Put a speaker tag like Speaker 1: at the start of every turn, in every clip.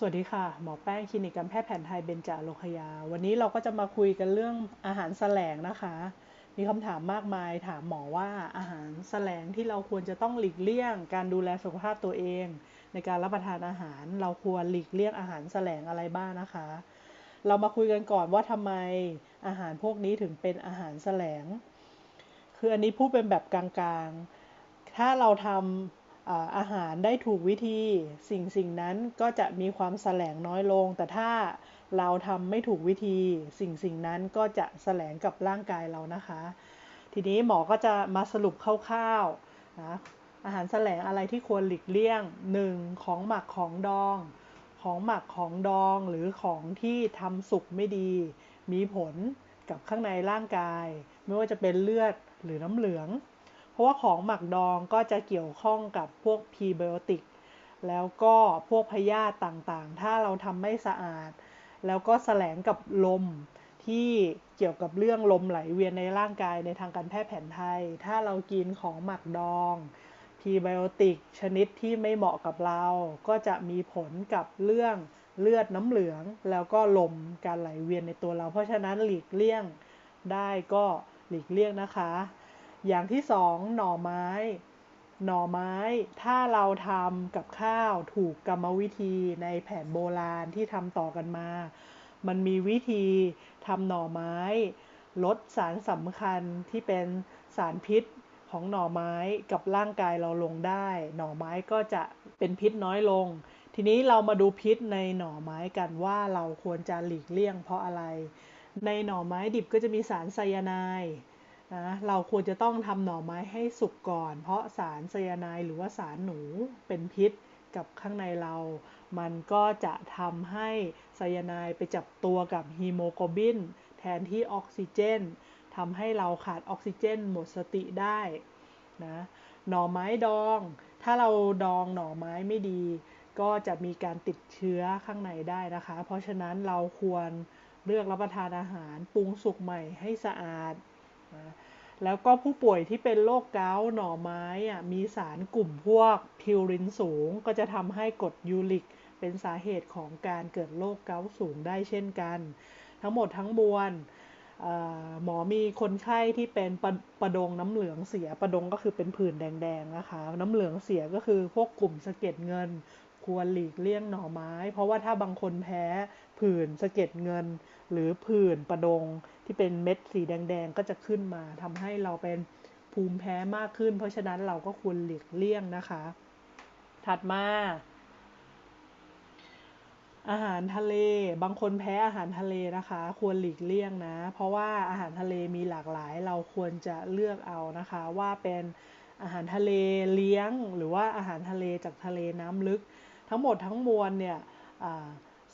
Speaker 1: สวัสดีค่ะ หมอแป้งคลินิกการแพทย์แผนไทยเบญจโลคยา วันนี้เราก็จะมาคุยกันเรื่องอาหารแสลงนะคะ มีคำถามมากมายถามหมอว่าอาหารแสลงที่เราควรจะต้องหลีกเลี่ยง การดูแลสุขภาพตัวเอง ในการรับประทานอาหาร เราควรหลีกเลี่ยงอาหารแสลงอะไรบ้างนะคะ เรามาคุยกันก่อนว่าทำไมอาหารพวกนี้ถึงเป็นอาหารแสลง คืออันนี้พูดเป็นแบบกลางๆ ถ้าเราทำ อาหารได้ถูกวิธี สิ่งสิ่งนั้นก็จะมีความแสลงน้อยลง แต่ถ้าเราทำไม่ถูกวิธี สิ่งสิ่งนั้นก็จะแสลงกับร่างกายเรานะคะ ทีนี้หมอก็จะมาสรุปคร่าวๆนะอาหารแสลงอะไรที่ควรหลีกเลี่ยง 1. ของหมักของดอง ของหมักของดองหรือของที่ทำสุกไม่ดี มีผลกับข้างในร่างกาย ไม่ว่าจะเป็นเลือดหรือน้ำเหลือง ราะว่าของหมักดองก็จะเกี่ยวข้องกับพวกพรีไบโอติกแล้วก็พวกพยาธิต่างๆ ถ้าเราทำไม่สะอาด แล้วก็แสลงกับลมที่เกี่ยวกับเรื่องลมไหลเวียนในร่างกายในทางการแพทย์แผนไทย ถ้าเรากินของหมักดองพรีไบโอติกชนิดที่ไม่เหมาะกับเรา ก็จะมีผลกับเรื่องเลือดน้ำเหลือง แล้วก็ลมการไหลเวียนในตัวเรา เพราะฉะนั้นหลีกเลี่ยงได้ก็หลีกเลี่ยงนะคะ อย่างที่สองหน่อไม้ หน่อไม้ ถ้าเราทำกับข้าวถูกกรรมวิธีในแผนโบราณที่ทำต่อกันมา มันมีวิธีทำหน่อไม้ ลดสารสำคัญที่เป็นสารพิษของหน่อไม้กับร่างกายเราลงได้ หน่อไม้ก็จะเป็นพิษน้อยลง ทีนี้เรามาดูพิษในหน่อไม้กันว่าเราควรจะหลีกเลี่ยงเพราะอะไร ในหน่อไม้ดิบก็จะมีสารไซยาไนด์ นะเราควรจะต้องทำหน่อไม้ให้สุกก่อน เพราะสารไซยาไนด์หรือว่าสารหนูเป็นพิษกับข้างในเรา มันก็จะทำให้ไซยาไนด์ไปจับตัวกับฮีโมโกลบิน แทนที่ออกซิเจนทำให้เราขาดออกซิเจนหมดสติได้นะหน่อไม้ดอง ถ้าเราดองหน่อไม้ไม่ดี ก็จะมีการติดเชื้อข้างในได้นะคะ เพราะฉะนั้นเราควรเลือกรับประทานอาหารปรุงสุกใหม่ให้สะอาด นะแล้วก็ผู้ป่วยที่เป็นโรคเกาต์หน่อไม้อะมีสารกลุ่มพวกพิวรินสูง ก็จะทำให้กรดยูริก เป็นสาเหตุของการเกิดโรคเกาต์สูงได้เช่นกัน ทั้งหมดทั้งมวลหมอมีคนไข้ที่เป็นปะประดงน้ำเหลืองเสียประดงก็คือเป็นผื่นแดงๆนะคะ น้ำเหลืองเสียก็คือพวกกลุ่มสะเก็ดเงิน ควรหลีกเลี่ยงหน่อไม้ เพราะว่าถ้าบางคนแพ้ผื่นสะเก็ดเงิน หรือผื่นประดงที่เป็นเม็ดสีแดง ๆ ก็จะขึ้นมาทำให้เราเป็นภูมิแพ้มากขึ้น เพราะฉะนั้นเราก็ควรหลีกเลี่ยงนะคะ ถัดมาอาหารทะเล บางคนแพ้อาหารทะเลนะคะ ควรหลีกเลี่ยงนะ เพราะว่าอาหารทะเลมีหลากหลาย เราควรจะเลือกเอานะคะ ว่าเป็นอาหารทะเลเลี้ยง หรือว่าอาหารทะเลจากทะเลน้ำลึก ทั้งหมดทั้งมวลเนี่ย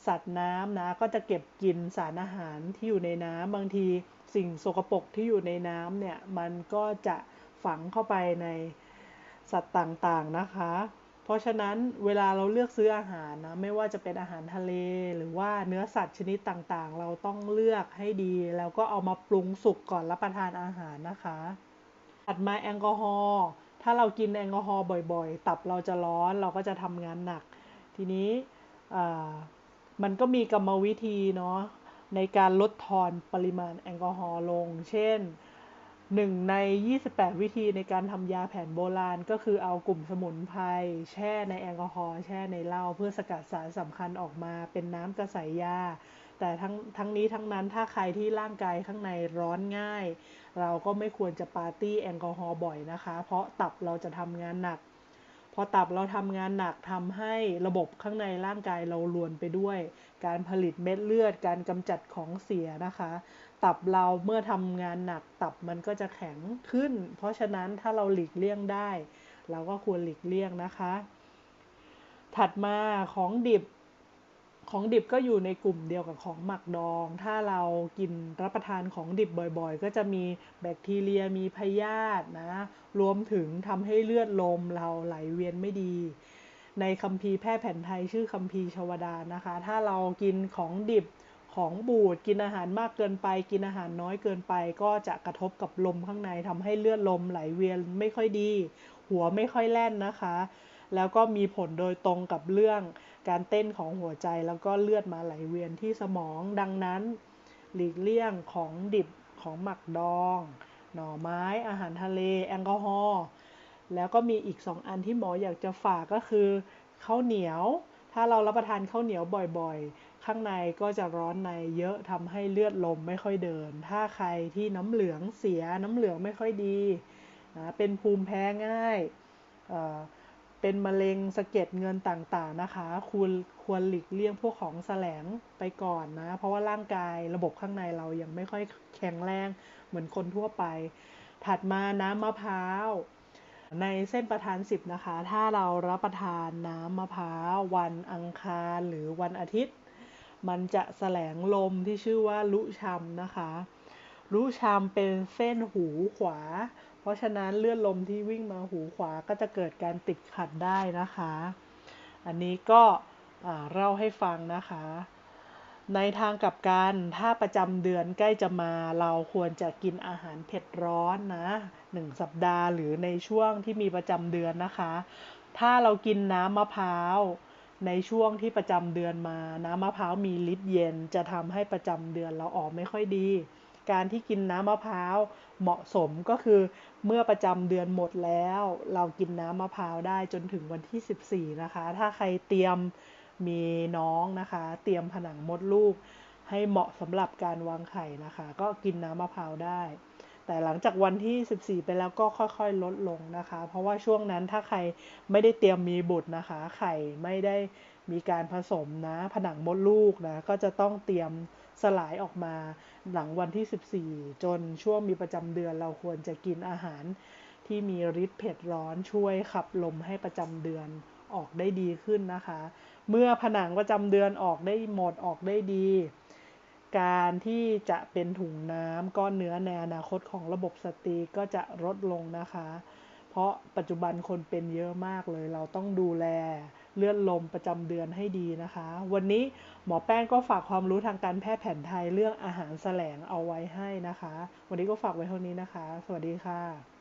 Speaker 1: สัตว์น้ำนะก็จะเก็บกินสารอาหารที่อยู่ในน้ำบางทีสิ่งสกปรกที่อยู่ในน้ำเนี่ยมันก็จะฝังเข้าไปในสัตว์ต่างๆนะคะ เพราะฉะนั้นเวลาเราเลือกซื้ออาหารนะไม่ว่าจะเป็นอาหารทะเล หรือว่าเนื้อสัตว์ชนิดต่างๆ เราต้องเลือกให้ดี แล้วก็เอามาปรุงสุกก่อนรับประทานอาหารนะคะถัดมาแอลกอฮอล์ถ้าเรากินแอลกอฮอล์บ่อยๆ ตับเราจะร้อนเราก็จะทำงานหนัก ทีนี้มันก็มีกรรมวิธีเนาะในการลดทอนปริมาณแอลกอฮอล์ลง เช่น 1 ใน 28 วิธีในการทำยาแผนโบราณ ก็คือเอากลุ่มสมุนไพรแช่ในแอลกอฮอล์แช่ในเหล้าเพื่อสกัดสารสำคัญออกมาเป็นน้ำกระใสยา แต่ทั้งทั้งนี้ทั้งนั้นถ้าใครที่ร่างกายข้างในร้อนง่าย เราก็ไม่ควรจะปาร์ตี้แอลกอฮอล์บ่อยนะคะ เพราะตับเราจะทำงานหนัก พอตับเราทำงานหนักทำให้ระบบข้างในร่างกายเราลวนไปด้วย การผลิตเม็ดเลือด การกำจัดของเสียนะคะ ตับเราเมื่อทำงานหนักตับมันก็จะแข็งขึ้น เพราะฉะนั้นถ้าเราหลีกเลี่ยงได้ เราก็ควรหลีกเลี่ยงนะคะ ถัดมาของดิบ ของดิบก็อยู่ในกลุ่มเดียวกับของหมักดอง ถ้าเรากินรับประทานของดิบบ่อยๆ ก็จะมีแบคทีเรียมีพยาธินะ รวมถึงทำให้เลือดลมเราไหลเวียนไม่ดี ในคัมภีร์แพทย์แผนไทยชื่อคัมภีร์ชวดานะคะ ถ้าเรากินของดิบของบูดกินอาหารมากเกินไป กินอาหารน้อยเกินไป ก็จะกระทบกับลมข้างในทำให้เลือดลมไหลเวียนไม่ค่อยดี หัวไม่ค่อยแล่นนะคะ แล้วก็มีผลโดยตรงกับเรื่องการเต้นของหัวใจแล้วก็เลือดมาไหลเวียนที่สมองดังนั้น หลีกเลี่ยงของดิบของหมักดอง หน่อไม้อาหารทะเล แอลกอฮอล์แล้วก็มีอีก 2 อันที่หมออยากจะฝากก็คือข้าวเหนียว ถ้าเรารับประทานข้าวเหนียวบ่อยๆ ข้างในก็จะร้อนในเยอะทำให้เลือดลมไม่ค่อยเดิน ถ้าใครที่น้ำเหลืองเสียน้ำเหลืองไม่ค่อยดีนะเป็นภูมิแพ้ง่าย เป็นมะเร็งสะเก็ดเงินต่างๆนะคะคุณควรหลีกเลี่ยงพวกของแสลงไปก่อนนะ เพราะว่าร่างกายระบบข้างในเรายังไม่ค่อยแข็งแรงเหมือนคนทั่วไป ถัดมาน้ำมะพร้าวในเส้นประทานสิบนะคะ ถ้าเรารับประทานน้ำมะพร้าววันอังคารหรือวันอาทิตย์ มันจะแสลงลมที่ชื่อว่าลุชัมนะคะ ลุชัมเป็นเส้นหูขวา เพราะฉะนั้นเลือดลมที่วิ่งมาหูขวาก็จะเกิดการติดขัดได้นะคะ อันนี้ก็เล่าให้ฟังนะคะ ในทางกับการถ้าประจำเดือนใกล้จะมาเราควรจะกินอาหารเผ็ดร้อนนะหนึ่งสัปดาห์หรือในช่วงที่มีประจำเดือนนะคะ ถ้าเรากินน้ำมะพร้าวในช่วงที่ประจำเดือนมา น้ำมะพร้าวมีฤทธิ์เย็น จะทำให้ประจำเดือนเราออกไม่ค่อยดี การที่กินน้ำมะพร้าวเหมาะสมก็คือเมื่อประจำเดือนหมดแล้ว เรากินน้ำมะพร้าวได้จนถึงวันที่ 14 นะคะ ถ้าใครเตรียมมีน้องนะคะ เตรียมผนังมดลูก ให้เหมาะสำหรับการวางไข่นะคะ ก็กินน้ำมะพร้าวได้ แต่หลังจากวันที่ 14 ไปแล้วก็ค่อยๆ ลดลงนะคะ เพราะว่าช่วงนั้นถ้าใครไม่ได้เตรียมมีบุตรนะคะ ไข่ไม่ได้ มีการผสมนะ ผนังมดลูกนะ ก็จะต้องเตรียมสลายออกมาหลังวันที่ 14 จนช่วงมีประจำเดือนเราควรจะกินอาหารที่มีฤทธิ์เผ็ดร้อนช่วยขับลมให้ประจำเดือนออกได้ดีขึ้นนะคะ เมื่อผนังประจำเดือนออกได้หมดออกได้ดี การที่จะเป็นถุงน้ำก้อนเนื้อในอนาคตของระบบสตรีก็จะลดลงนะคะ เพราะปัจจุบันคนเป็นเยอะมากเลย เราต้องดูแลเลือดลมประจำเดือนให้ดีนะคะ วันนี้หมอแป้งก็ฝากความรู้ทางการแพทย์แผนไทยเรื่องอาหารแสลงเอาไว้ให้นะคะ วันนี้ก็ฝากไว้เท่านี้นะคะ สวัสดีค่ะ